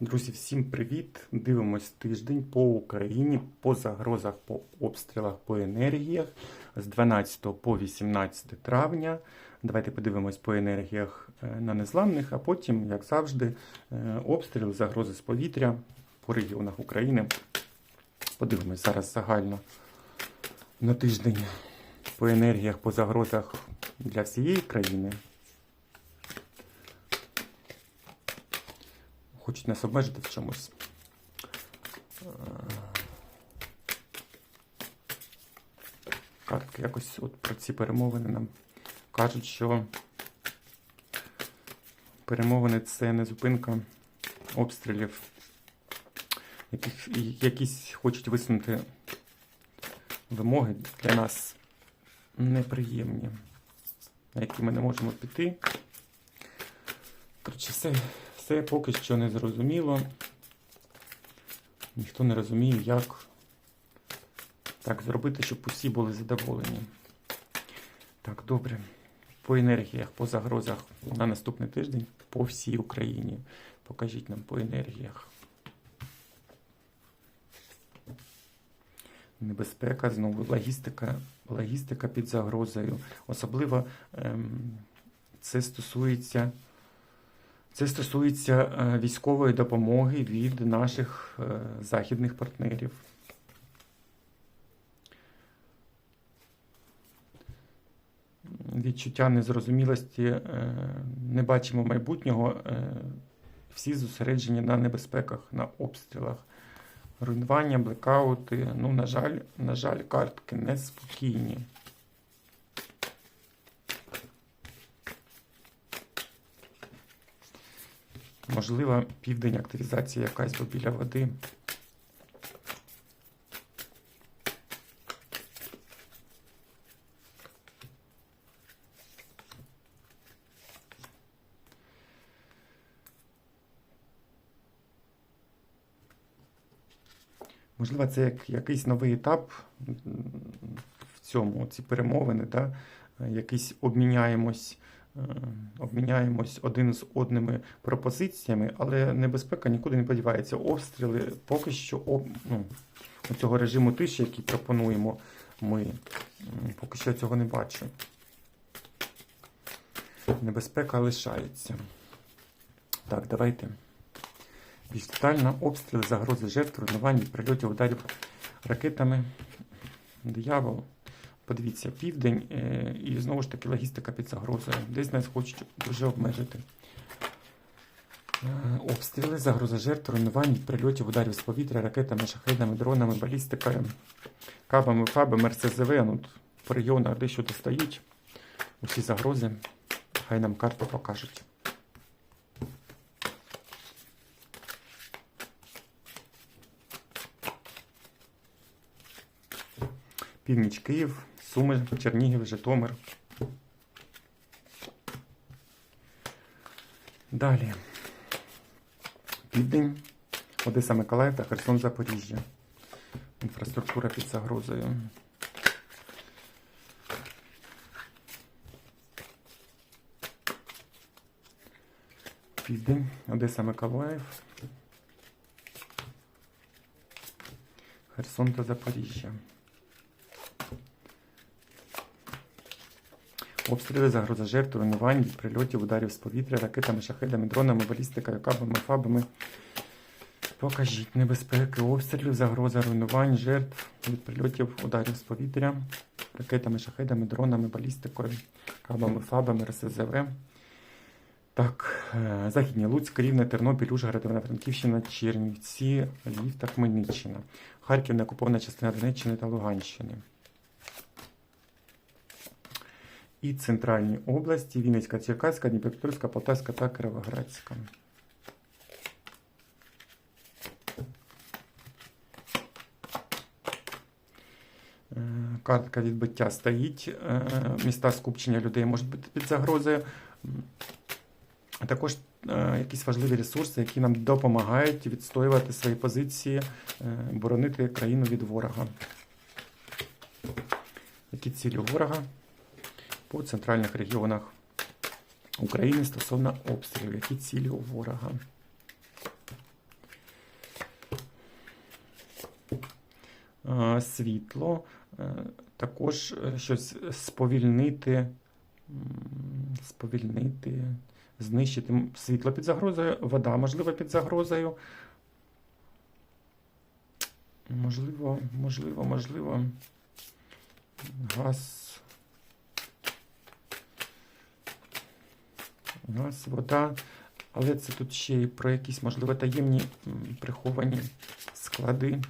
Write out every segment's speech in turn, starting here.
Друзі, всім привіт! Дивимось тиждень по Україні, по загрозах, по обстрілах, по енергіях з 12 по 18 травня. Давайте подивимось по енергіях е, на незламних, а потім, як завжди, е, обстріли, загрози з повітря по регіонах України. Подивимось зараз загально на тиждень по енергіях, по загрозах для всієї країни. Хочуть нас обмежити в чомусь. Е, Картки якось от про ці перемовини нам кажуть, що перемовини це не зупинка обстрілів, яких, якісь хочуть висунути вимоги для нас неприємні, на які ми не можемо піти. Коротше, все, все поки що не зрозуміло. Ніхто не розуміє, як так зробити, щоб усі були задоволені. Так, добре. По енергіях, по загрозах на наступний тиждень по всій Україні. Покажіть нам по енергіях. Небезпека, знову логістика, логістика під загрозою. Особливо ем, це стосується. Це стосується е, військової допомоги від наших е, західних партнерів. Відчуття незрозумілості, е, не бачимо майбутнього. Всі зосереджені на небезпеках, на обстрілах, руйнування, блекаути. Ну, на жаль, на жаль, картки неспокійні. Можливо, південь активізація якась бо біля води. Можливо, це як якийсь новий етап в цьому, ці перемовини, да? якийсь обміняємось, обміняємось один з одними пропозиціями, але небезпека нікуди не подівається. Обстріли поки що об, ну, цього режиму тиші, який пропонуємо ми, поки що цього не бачу. Небезпека лишається. Так, давайте. Більш детально обстріли, загрози жертв, руйнувань, прильотів, ударів ракетами. Диявол. Подивіться, південь е, і знову ж таки логістика під загрозою. Десь нас хочуть дуже обмежити. Е, Обстріли, загроза жертв, руйнувань, прильотів, ударів з повітря, ракетами, шахедами, дронами, балістикою, кабами, фабами, РСЗВ. Ну, по регіонах дещо достають. Усі загрози. Хай нам карти покажуть. Північ Київ, Суми, Чернігів, Житомир. Далі. Південь, Одеса, Миколаїв та Херсон, Запоріжжя. Інфраструктура під загрозою. Південь, Одеса, Миколаїв. Херсон та Запоріжжя. Обстріли, загроза жертв, руйнувань, від прильотів, ударів з повітря, ракетами, шахедами, дронами, балістикою, кабами, фабами. Покажіть небезпеки, обстрілів, загроза руйнувань, жертв від прильотів, ударів з повітря, ракетами, шахедами, дронами, балістикою, кабами, фабами, РСЗВ. Так, е, Західні Луцьк, Рівне, Тернопіль, Ужгород, Івано-Франківщина, Чернівці, Львів та Хмельниччина. Харків, неокупована частина Донеччини та Луганщини. І центральні області Вінницька, Черкаська, Дніпропетровська, Полтавська та Кировоградська. Е, Картка відбиття стоїть. Е, Міста скупчення людей можуть бути під загрозою. Також е, якісь важливі ресурси, які нам допомагають відстоювати свої позиції, боронити країну від ворога. Які цілі ворога? по центральних регіонах України стосовно обстрілів, які цілі у ворога. Світло, е, також е, щось сповільнити, сповільнити, знищити світло під загрозою, вода, можливо, під загрозою. Можливо, можливо, можливо, газ. Газ, вода. Але це тут ще й про якісь, можливо, таємні приховані склади.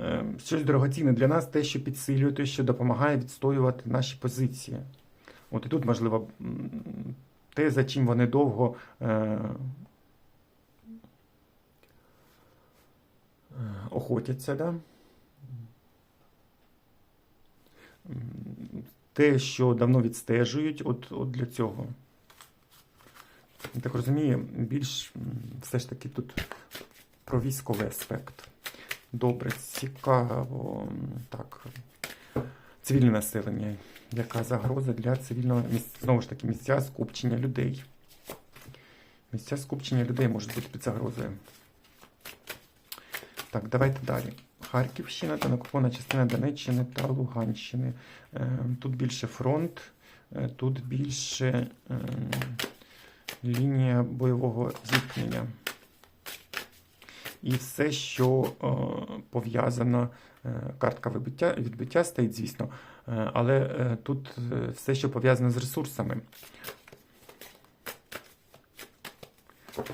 Е, Щось дорогоцінне для нас те, що підсилює, те, що допомагає відстоювати наші позиції. От і тут, можливо, те, за чим вони довго е, е, охотяться, да? Те, що давно відстежують, от, от для цього. Я так розумію, більш все ж таки тут про військовий аспект. Добре, цікаво. Так. Цивільне населення. Яка загроза для цивільного? Знову ж таки, місця скупчення людей. Місця скупчення людей можуть бути під загрозою. Так, давайте далі. Харківщина та накопована частина Донеччини та Луганщини. Е, Тут більше фронт, е, тут більше е, лінія бойового зіткнення. І все, що пов'язано, картка вибиття, відбиття стоїть, звісно, але тут все, що пов'язано з ресурсами.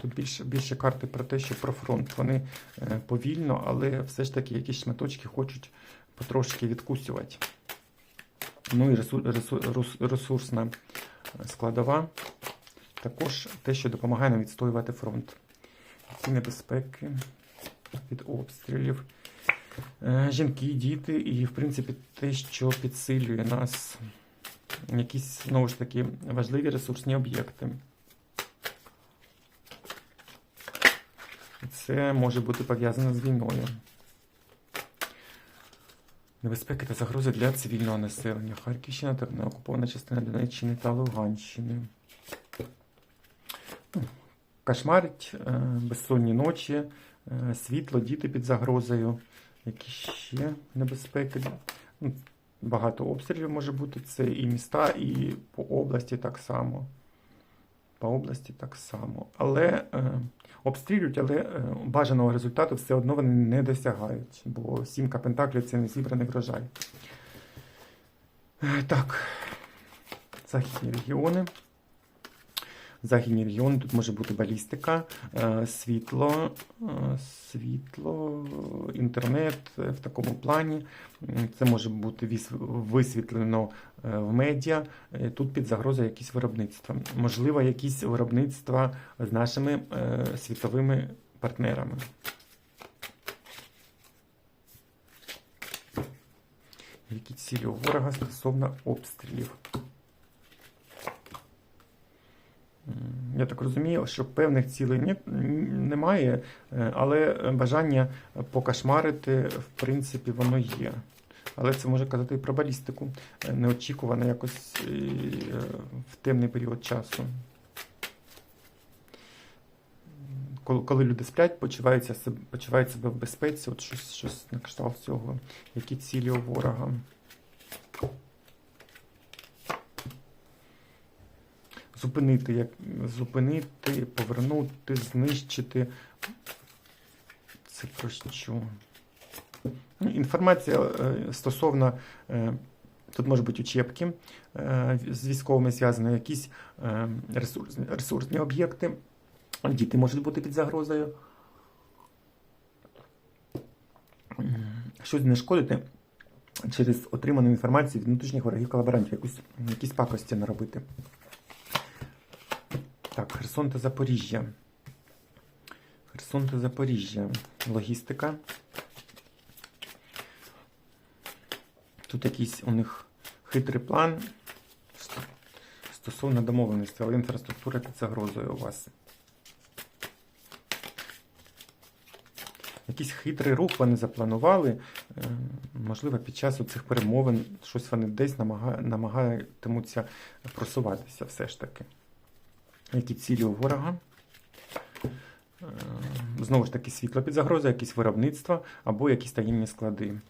Тут більше, більше карти про те, що про фронт. Вони е, повільно, але все ж таки якісь шматочки хочуть потрошки відкусювати. Ну і ресур, ресур, ресурсна складова. Також те, що допомагає нам відстоювати фронт. Які небезпеки від обстрілів. Е, Жінки, діти і, в принципі, те, що підсилює нас. Якісь, знову ж таки, важливі ресурсні об'єкти. Це може бути пов'язано з війною. Небезпеки та загрози для цивільного населення. Харківщина та неокупована частина Донеччини та Луганщини. Ну, Кошмарить, е, безсонні ночі, е, світло, діти під загрозою. Які ще небезпеки? Ну, Багато обстрілів може бути. Це і міста, і по області так само. По області так само. Але е, обстрілюють, але е, бажаного результату все одно вони не досягають, бо сімка пентаклів це не зібраний врожай. Е, так, західні регіони. Західні регіони, тут може бути балістика, е, світло, е, світло, інтернет е, в такому плані. Це може бути висвітлено в медіа. Тут під загрозою якісь виробництва. Можливо, якісь виробництва з нашими світовими партнерами. Які цілі у ворога стосовно обстрілів? Я так розумію, що певних цілей ні- немає, е, але бажання покошмарити, в принципі, воно є. Але це може казати і про балістику. Е, Неочікувано якось е, в темний період часу. Коли, люди сплять, почуваються себе, почувають себе в безпеці, от щось, щось на кшталт цього. Які цілі у ворога? Зупинити, як зупинити, повернути, знищити. Це про що? Ну, Інформація е, стосовно, е, тут можуть бути учебки е, з військовими зв'язані, якісь ресурсні, ресурсні об'єкти. Діти можуть бути під загрозою. Щось знешкодити через отриману інформацію від внутрішніх ворогів колаборантів, якусь, якісь пакості наробити. Так, Херсон та Запоріжжя. Херсон та Запоріжжя. Логістика. Тут якийсь у них хитрий план стосовно домовленості, але інфраструктура під загрозою у вас. Якийсь хитрий рух вони запланували. Е, Можливо, під час цих перемовин щось вони десь намага- намагатимуться просуватися все ж таки. Які цілі у ворога? Е, Знову ж таки, світло під загрозою, якісь виробництва або якісь таємні склади. Е,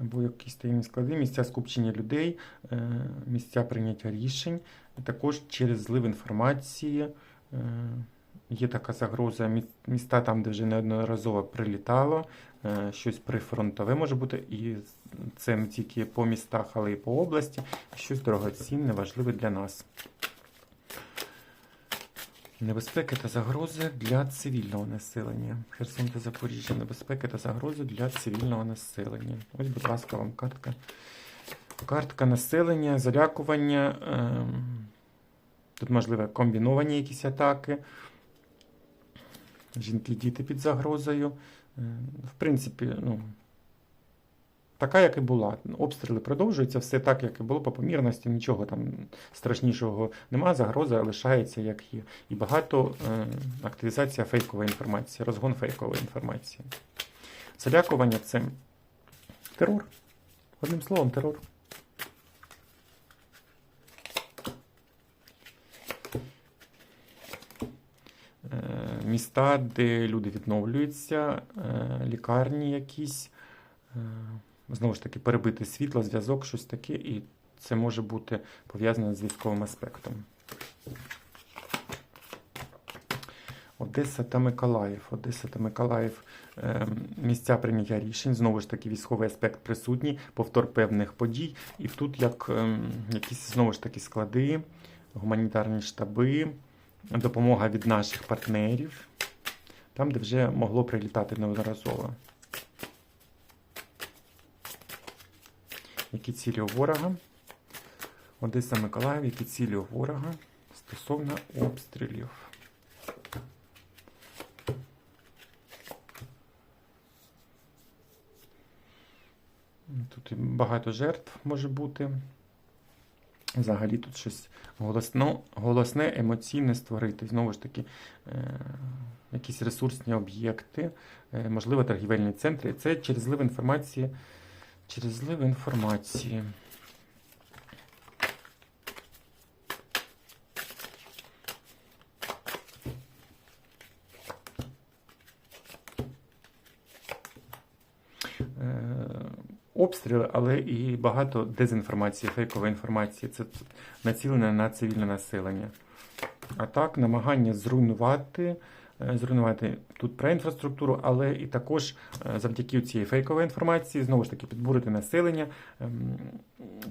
Або якісь таємні склади, місця скупчення людей, е, місця прийняття рішень. Також через злив інформації є така загроза міста там, де вже неодноразово прилітало, е, щось прифронтове може бути, і це не тільки по містах, але й по області, щось дорогоцінне, важливе для нас. Небезпеки та загрози для цивільного населення. Херсон та Запоріжжя. Небезпеки та загрози для цивільного населення. Ось, будь ласка, вам картка. Картка населення, залякування. Ем, тут можливо комбіновані якісь атаки. Жінки, діти під загрозою. Е, В принципі, ну, така, як і була. Обстріли продовжуються, все так, як і було по помірності, нічого там страшнішого нема, загроза лишається, як є. І багато е, активізація фейкової інформації, розгон фейкової інформації. Залякування це терор. Одним словом, терор. Міста, де люди відновлюються, е, лікарні якісь, е, знову ж таки, перебити світло, зв'язок, щось таке, і це може бути пов'язане з військовим аспектом. Одеса та Миколаїв. Одеса та Миколаїв е, місця прийняття рішень. Знову ж таки, військовий аспект присутній, повтор певних подій. І тут як е, якісь знову ж таки склади, гуманітарні штаби, допомога від наших партнерів, там, де вже могло прилітати неодноразово. Які цілі у ворога? Одеса Миколаїв, які цілі у ворога стосовно обстрілів. Тут багато жертв може бути. Взагалі тут щось голосно, голосне, емоційне створити. Знову ж таки, е, якісь ресурсні об'єкти, е, можливо, торгівельні центри. Це через злив інформації. Через злив інформації. Обстріли, але і багато дезінформації, фейкової інформації. Це націлене на цивільне населення. А так, намагання зруйнувати, е, зруйнувати тут про інфраструктуру, але і також е, завдяки цієї фейкової інформації знову ж таки підбурити населення, ем,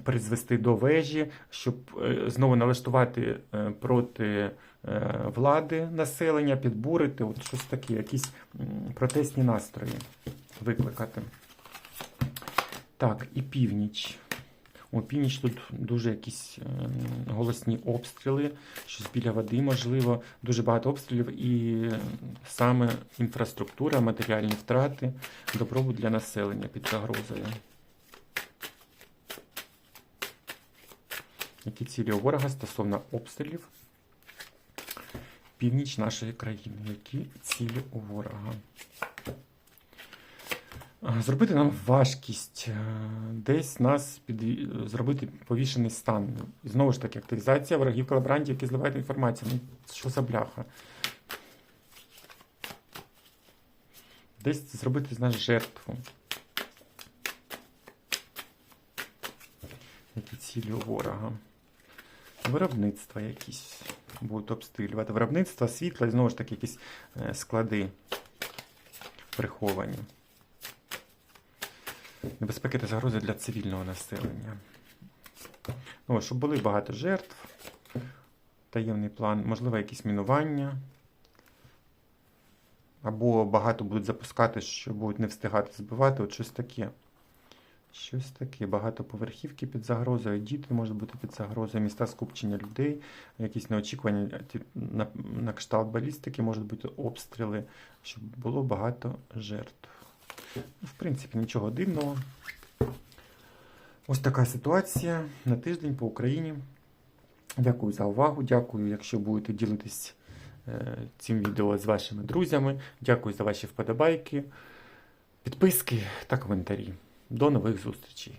призвести до вежі, щоб е, знову налаштувати проти влади населення, підбурити, от щось таке, якісь протестні настрої викликати. Так, і північ. У північ тут дуже якісь е, голосні обстріли, щось біля води, можливо, дуже багато обстрілів, і саме інфраструктура, матеріальні втрати, добробут для населення під загрозою. Які цілі у ворога стосовно обстрілів? Північ нашої країни. Які цілі у ворога? А, Зробити нам важкість, е, десь нас під... зробити повішений стан. І знову ж таки, активізація ворогів колаборантів, які зливають інформацію. Ну, що за бляха? Десь зробити з нас жертву. Які цілі у ворога? Виробництва якісь будуть обстрілювати. Виробництво, світла і знову ж таки якісь е, склади приховані. Небезпеки та загрози для цивільного населення. Ну, щоб були багато жертв, таємний план, можливо, якісь мінування. Або багато будуть запускати, що будуть не встигати збивати, от щось таке. Щось таке. Багатоповерхівки під загрозою, діти можуть бути під загрозою, міста скупчення людей, якісь неочікувані на, на кшталт балістики, можуть бути обстріли, щоб було багато жертв. В принципі, нічого дивного. Ось така ситуація на тиждень по Україні. Дякую за увагу. Дякую, якщо будете ділитись е, цим відео з вашими друзями. Дякую за ваші вподобайки, підписки та коментарі. До нових зустрічей!